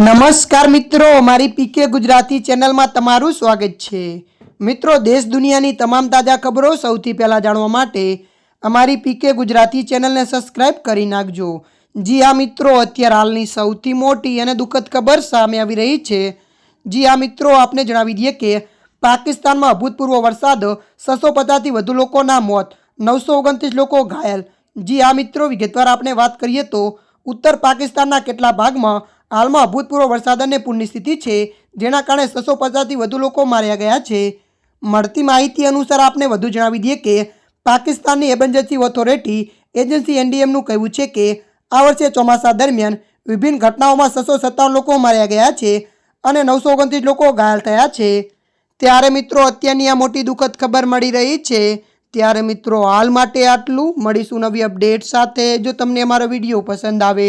નમસ્કાર મિત્રો મારી પીકે ગુજરાતી ચેનલમાં તમારું સ્વાગત છે. મિત્રો, દેશ દુનિયાની તમામ તાજા ખબરો સૌથી પહેલાં જાણવા માટે અમારી પીકે ગુજરાતી ચેનલને સબસ્ક્રાઇબ કરી નાખજો. જી આ મિત્રો, અત્યારે હાલની સૌથી મોટી અને દુઃખદ ખબર સામે આવી રહી છે. જી આ મિત્રો, આપને જણાવી દઈએ કે પાકિસ્તાનમાં અભૂતપૂર્વ વરસાદ, છસો પચાસથી વધુ લોકોના મોત, નવસો ઓગણત્રીસ લોકો ઘાયલ. જી આ મિત્રો, વિગતવાર આપણે વાત કરીએ તો, ઉત્તર પાકિસ્તાનના કેટલા ભાગમાં હાલમાં અભૂતપૂર્વ વરસાદ અને પૂરની સ્થિતિ છે, જેના કારણે છસો પચાસથી વધુ લોકો માર્યા ગયા છે. મળતી માહિતી અનુસાર આપને વધુ જણાવી દઈએ કે પાકિસ્તાનની એમરજન્સી ઓથોરિટી એજન્સી એનડીએમનું કહેવું છે કે આ વર્ષે ચોમાસા દરમિયાન વિભિન્ન ઘટનાઓમાં છસો સત્તાવન લોકો માર્યા ગયા છે અને નવસો ઓગણત્રીસ લોકો ઘાયલ થયા છે. ત્યારે મિત્રો, અત્યારની આ મોટી દુઃખદ ખબર મળી રહી છે. ત્યારે મિત્રો, હાલ માટે આટલું. મળીશું નવી અપડેટ સાથે. જો તમને અમારો વીડિયો પસંદ આવે